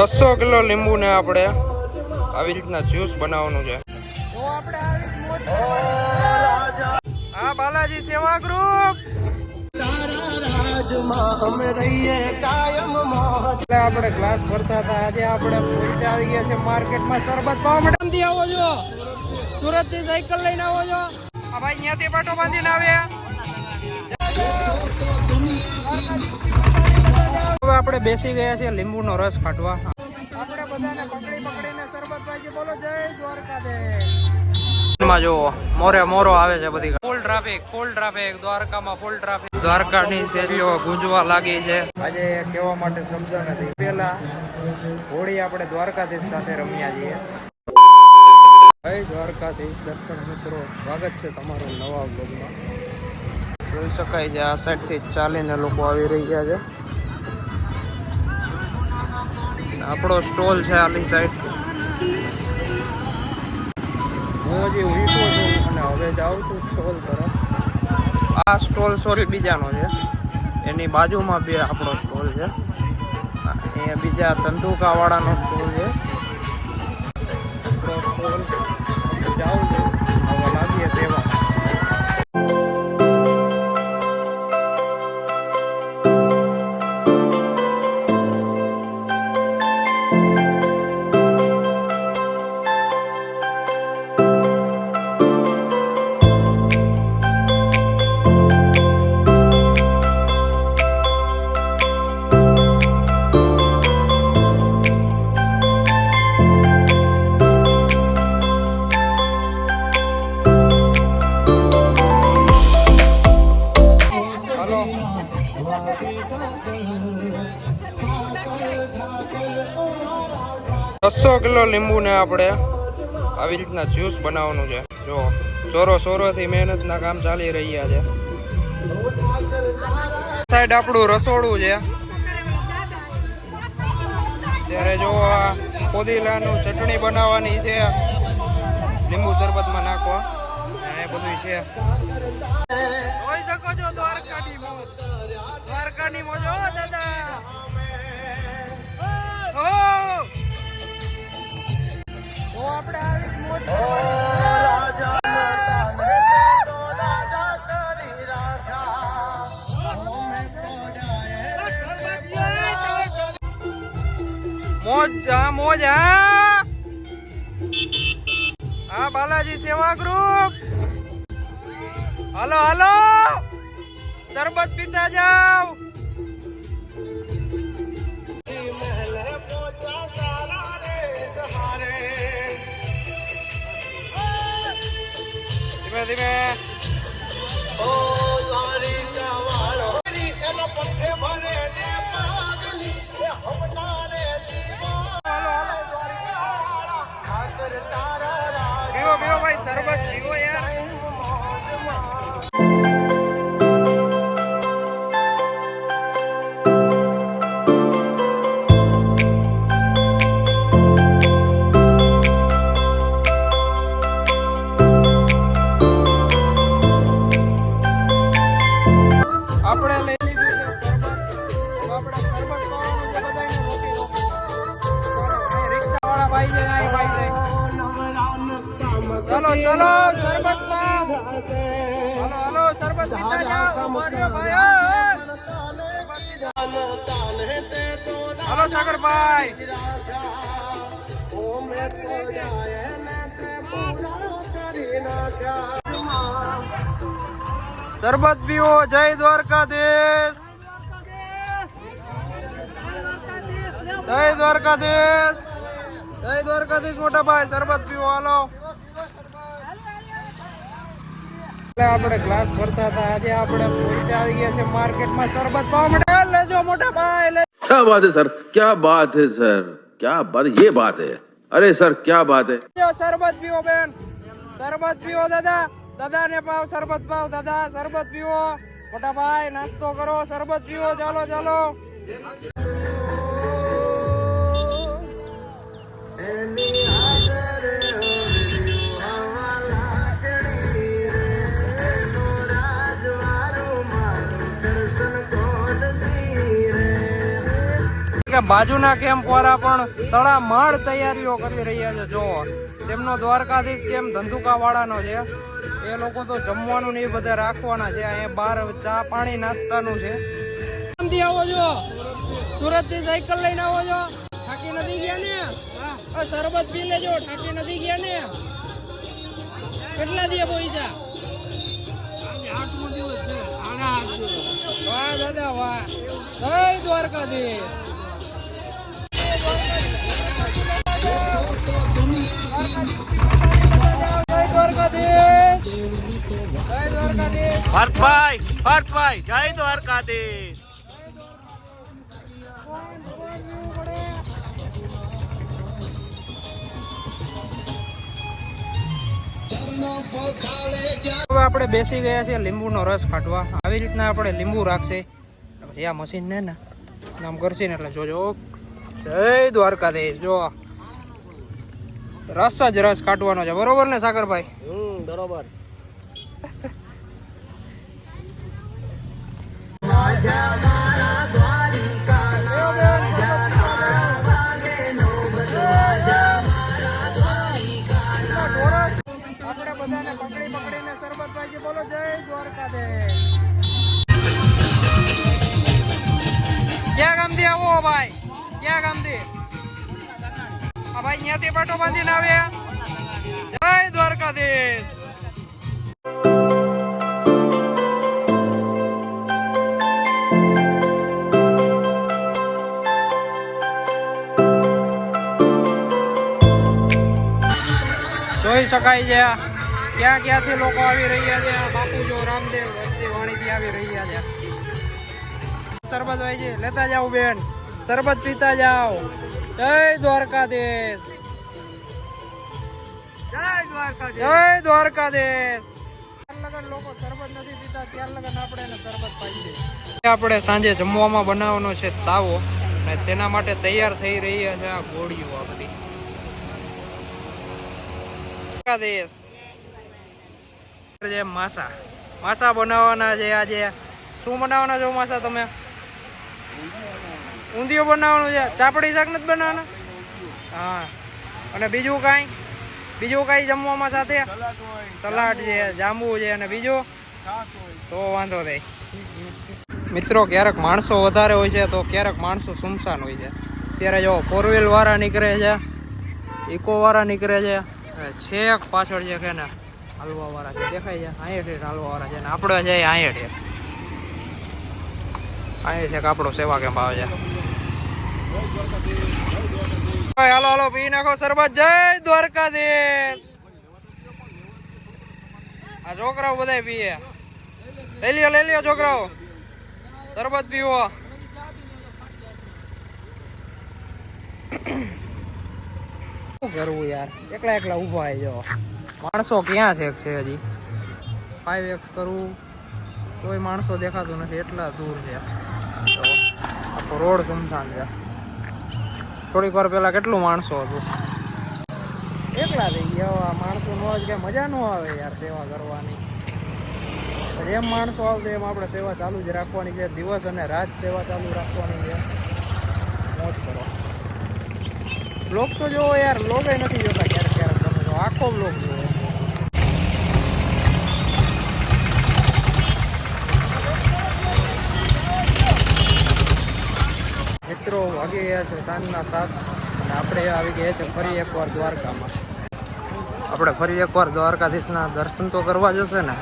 બસો કિલો લીંબુ ને આપણે આવી રીતના જ્યુસ બનાવવાનું છે. હા બાલાજી સેવા ગ્રુપ. એટલે આપણે ગ્લાસ ભરતા હતા. આજે આપણે આવી ગયા છે માર્કેટમાં. સરબત પાવા માટે. આવો છો. સુરતથી સાયકલ લઈને આવો છો. આ ભાઈ અહીંયાથી પાટો બાંધીને આવ્યા આપણે બેસી ગયા છે લીંબુનો રસ કાઢવા આપણે બધાને પકડી પકડીને શરબત બોલો જય દ્વારકાધીશ. માં જુઓ મોરે મોરો આવે છે બધી ફૂલ ટ્રાફિક ફૂલ ટ્રાફિક દ્વારકામાં ફૂલ ટ્રાફિક દ્વારકાની શેરીઓ ગુંજવા લાગી છે. આજે કહેવા માટે શબ્દ નથી. પેલા હોળી આપણે દ્વારકાધીશ સાથે રમ્યા છીએ. જય દ્વારકાધીશ દર્શન મિત્રો સ્વાગત છે તમારું નવા બ્લોગમાં જોઈ શકાય છે આ સાઈડથી ચાલીને લોકો આવી રહ્યા છે. આપણો સ્ટોલ છે આલી સાઈડ હું હજી વીટો છું અને હવે જાઉં છું સ્ટોલ તરફ. આ સ્ટોલ સોરી બીજાનો છે. એની બાજુમાં બે આપણો સ્ટોલ છે. એ બીજા ધંધુકાવાળાનો સ્ટોલ છે. આપણો સ્ટોલ. જાઉં બસો કિલો લીંબુ ને આપણે આવી રીતના જ્યુસ બનાવવાનું છે. જો સોરો સોરો થી મહેનત ના કામ ચાલી રહ્યા છે. સાઈડ આપણું રસોડું છે. ત્યારે જો આ પોદીલાનું ચટણી બનાવવાની છે, લીંબુ શરબતમાં નાખવા એ બધું છે. જોઈ શકો છો દ્વારકાની મોજ. દ્વારકાની મોજ મોજ મોજા. હા બાલાજી સેવા ગ્રુપ. Hello hello. શરબત પીતા જાવ ધીમે ધીમે હાલો સાગરભાઈ. શરબત પીવો જય દ્વારકાધીશ. જય દ્વારકાધીશ. જય દ્વારકાધીશ મોટા ભાઈ સરબત પીઓ હાલો. આપણે ગ્લાસ ભરતા હતા આજે આપણે પોતે આવી ગયા છે માર્કેટમાં શરબત પાવા માટે લેજો મોટા ભાઈ લે क्या बात है सर क्या बात है सर क्या बात ये बात है अरे सर क्या बात है જો શરબત પીવો બેન શરબત પીવો દાદા દાદા ને પાવ શરબત પાવ દાદા શરબત પીવો મોટા ભાઈ નાસ્તો કરો શરબત પીવો ચાલો ચાલો કે અને બાજુના કેમ્પ વાળા પણ તડામાર તૈયારીઓ કરી રહ્યા છે. જો તેમનો દ્વારકાધીશ કેમ ધંધુકા વાળાનો છે. એ લોકો તો જમવાનું ને એ બધા રાખવાના છે. અહીંયા બહાર ચા પાણી નાસ્તાનું છે. આવો છો? સુરતથી સાયકલ લઈને આવો છો? થાકી નથી ગયા ને? આ શરબત પી લેજો થાકી નથી ગયા ને? કેટલા દિવસ પહોંચ્યા વાહ દાદા વાહ. જય દ્વારકાધીશ. હવે આપણે બેસી ગયા છીએ લીંબુનો રસ કાઢવા. આવી રીતના આપણે લીંબુ રાખશે. પછી આ મશીન ને ને આમ કરશે ને એટલે જોજો. જય દ્વારકાધીશ જો રસ જ રસ કાઢવાનો છે. બરોબર ને સાગરભાઈ? હમ બરોબર. બધાને પકડી પકડીને સરબતભાઈ બોલો જય દ્વારકાધીશ. ક્યાં ગામથી આવો ભાઈ? ક્યાં ગામથી? હા ભાઈ અહીંયાથી પાટો બાંધીને આવ્યા જય દ્વારકાધીશ. જોઈ શકાય છે ક્યાં ક્યાંથી લોકો આવી રહ્યા છે? બાપુ જો રામદેવ વસ્તી વાણીથી આવી રહ્યા છે. સરબત ભાઈ છે. લેતા જાવ બેન. શરબત પીતા જાઓ. જય દ્વારકાધીશ. જય દ્વારકાધીશ. જય દ્વારકાધીશ. લોકો શરબત નથી પીતા ત્યાર લગન આપણે એને શરબત પાઈએ આપણે સાંજે જમવામાં બનાવવાનો છે તાવો અને તેના માટે તૈયાર થઈ રહી છે આ ગોળીઓ આ બધી દ્વારકાધીશ. જે માસા. માસા બનાવવાના છે આજે. શું બનાવવાના છો માસા તમે? ઊંધિયું બનાવવાનું છે? ચાપડી શાક નથી બનાવવાના? હા. અને બીજું કાંઈ? બીજું કાંઈ જમવામાં સાથે? સલાડ છે, જાંબુ છે અને બીજું? તો વાંધો નહીં. મિત્રો, ક્યારેક માણસો વધારે હોય છે તો ક્યારેક માણસો સુમસાન હોય છે. ત્યારે જો ફોર વ્હીલ વાળા નીકળે છે ઇકો વાળા નીકળે છે છેક પાછળ જે કે ને હાલવા વાળા છે. દેખાય છે? અહીંયા છે, હાલવા વાળા છે. ને આપણે છે અહીંયા છે. અહીંયા છે કે આપણો સેવા કેમ્પ આવે છે. હાલો નાખો સરબત. જય દ્વારકાધીશ. આ છોકરાઓ બધા પીએ. લઈ લ્યો લઈ લ્યો છોકરાઓ. શરબત પીવો. શું કરવું યાર? એકલા એકલા ઊભા આવી જાઓ માણસો ક્યાં છે છે હજી? ફાઈવ એક્સ કરવું કોઈ માણસો દેખાતું નથી, એટલા દૂર છે. આખો રોડ સુમસાન છે. થોડીક વાર પહેલાં કેટલું માણસો હતું? એકલા થઈ ગયા માણસો નો જ કઈ મજા ન આવે યાર સેવા કરવાની. જેમ માણસો આવશે એમ આપણે સેવા ચાલુ જ રાખવાની છે. દિવસ અને રાત સેવા ચાલુ રાખવાની છે. મોજ કરો. બ્લોગ તો જોવો યાર બ્લોગ નથી જોતા ક્યારેક ક્યારેક તમે આખો બ્લોગ જોવો. મિત્રો વાગી ગયા છે સાંજના સાત અને આપણે આવી ગયા છે ફરી એકવાર દ્વારકામાં. આપણે ફરી એકવાર દ્વારકાધીશના દર્શન તો કરવા જશે ને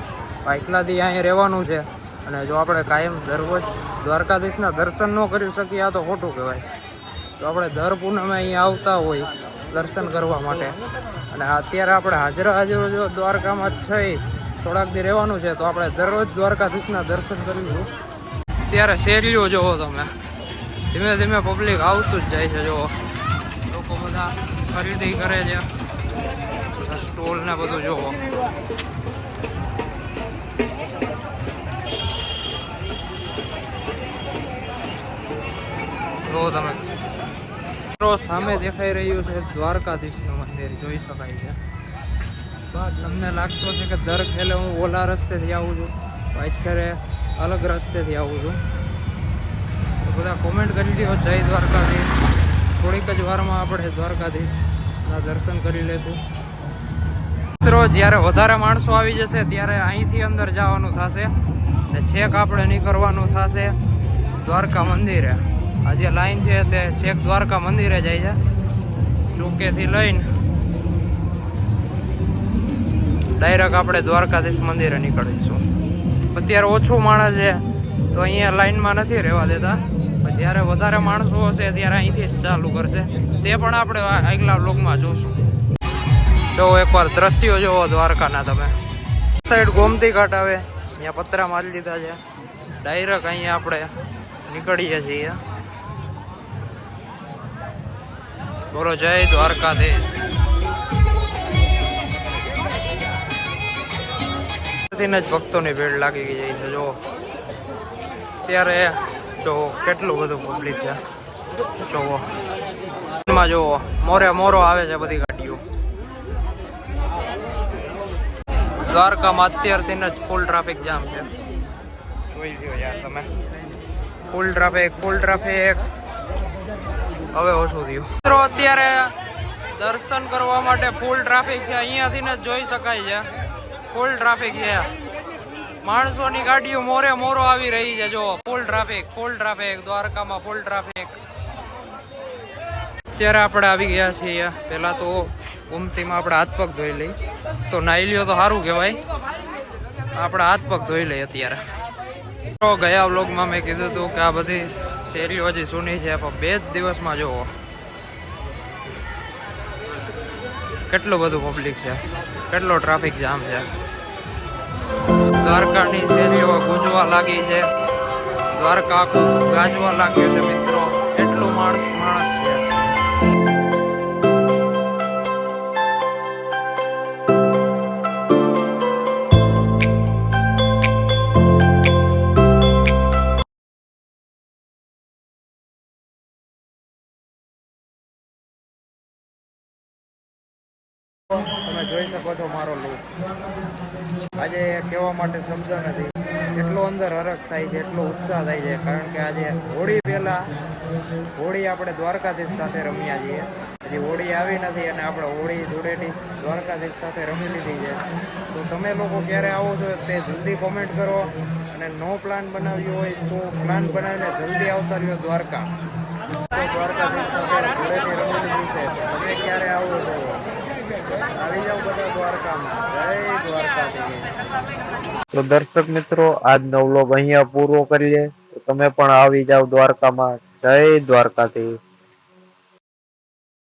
એકલા દી અહીંયા રહેવાનું છે અને જો આપણે કાયમ દરરોજ દ્વારકાધીશના દર્શન ન કરી શકીએ, આ તો ખોટું કહેવાય. તો આપણે દર પૂનમે અહીંયા આવતા હોય દર્શન કરવા માટે અને અત્યારે આપણે હાજરા હાજર જો દ્વારકામાં છે, થોડાક દી રહેવાનું છે, તો આપણે દરરોજ દ્વારકાધીશના દર્શન કરીશું ત્યારે શેરીઓ જોવો તમે. ધીમે ધીમે પબ્લિક આવતું જ જાય છે જો લોકો બધા ખરીદી કરે છે. સ્ટોલ ને બધું, જુઓ. જો તમે. સામે દેખાઈ રહ્યું છે દ્વારકાધીશનું મંદિર, જોઈ શકાય છે. તમને લાગતું છે કે દર ખેલે હું ઓલા રસ્તેથી આવું છું. ખેરે અલગ રસ્તેથી આવું છું. બધા કોમેન્ટ કરી દો જય દ્વારકાધીશ. થોડીક જ વારમાં આપણે દ્વારકાધીશના દર્શન કરી લેશું. મિત્રો, જ્યારે વધારે માણસો આવી જશે, ત્યારે અહીંથી અંદર જવાનું થશે ને છેક આપણે નીકળવાનું થશે દ્વારકા મંદિરે. આ જે લાઈન છે તે છેક દ્વારકા મંદિરે જાય છે. ચૂંકેથી લઈને ડાયરેક્ટ આપણે દ્વારકાધીશ મંદિરે નીકળીશું. અત્યારે ઓછું માણસ છે, તો અહીંયા લાઈનમાં નથી રહેવા દેતા. જ્યારે વધારે માણસો હશે ત્યારે અહીંથી જ ચાલુ કરશે. તે પણ આપણે આગલા બ્લોગમાં જોશું. જો એકવાર દ્રશ્યો જોવો દ્વારકાના તમે. સાઈડ ગોમતી ઘાટ આવે. અહીંયા પતરા મારી લીધા છે. ડાયરેક્ટ અહીંયા આપણે નીકળીએ છીએ. બોલો, જય દ્વારકાધીશ. જ ભક્તોની ભીડ લાગી ગઈ છે, જો. ત્યારે જો કેટલું બધું પબ્લિક છે. જોવો. એમાં જોવો. મોરે મોરો આવે છે બધી ગાડીઓ. દ્વારકામાં અત્યારથી જ ફૂલ ટ્રાફિક જામ છે. જોઈ લો યાર તમે. ફૂલ ટ્રાફિક ફૂલ ટ્રાફિક હવે ઓછું થયું. મિત્રો, અત્યારે દર્શન કરવા માટે ફૂલ ટ્રાફિક છે. અહીંયાથી જ જોઈ શકાય છે. ફૂલ ટ્રાફિક છે. માણસોની ગાડીઓ મોરે મોરો આવી રહી છે. જો ફૂલ ટ્રાફિક ફૂલ ટ્રાફિક દ્વારકામાં ફૂલ ટ્રાફિક અત્યારે આપણે આવી ગયા છીએ પહેલા તો ઉમતીમાં આપણે હાથ પગ ધોઈ લઈ. તો નાઈ લ્યો તો સારું કહેવાય. આપણે હાથ પગ ધોઈ લઈએ અત્યારે. તો ગયા વ્લોગમાં મેં કીધું હતું કે આ બધી શેરીઓ હજી સુની છે. પણ બે જ દિવસમાં જુઓ. કેટલું બધું પબ્લિક છે. કેટલો ટ્રાફિક જામ છે. દ્વારકાની શેરીઓ ગુંજવા લાગી છે. દ્વારકા ગાજવા લાગ્યું છે મિત્રો. એટલું માણસ તમે જોઈ શકો છો મારો લુક આજે કહેવા માટે શબ્દ નથી. એટલો અંદર હરખ થાય છે, એટલો ઉત્સાહ થાય છે, કારણ કે આજે હોળી પહેલા, હોળી આપણે દ્વારકાધીશ સાથે રમ્યા છીએ. હજી હોળી આવી નથી અને આપણે હોળી ધૂળેટી દ્વારકાધીશ સાથે રમી લીધી છે. તો તમે લોકો ક્યારે આવો છો તે જલ્દી કોમેન્ટ કરો અને નો પ્લાન બનાવ્યો હોય તો પ્લાન બનાવીને જલ્દી આવતા રહ્યો દ્વારકા. દ્વારકાધીશ સાથે ધૂળેટી રમી લીધી છે. તમે ક્યારે આવો છો? તો દર્શક મિત્રો આજનો વ્લોગ અહીંયા પૂરો કરીએ. તો તમે પણ આવી જાવ દ્વારકામાં. જય દ્વારકાધીશ.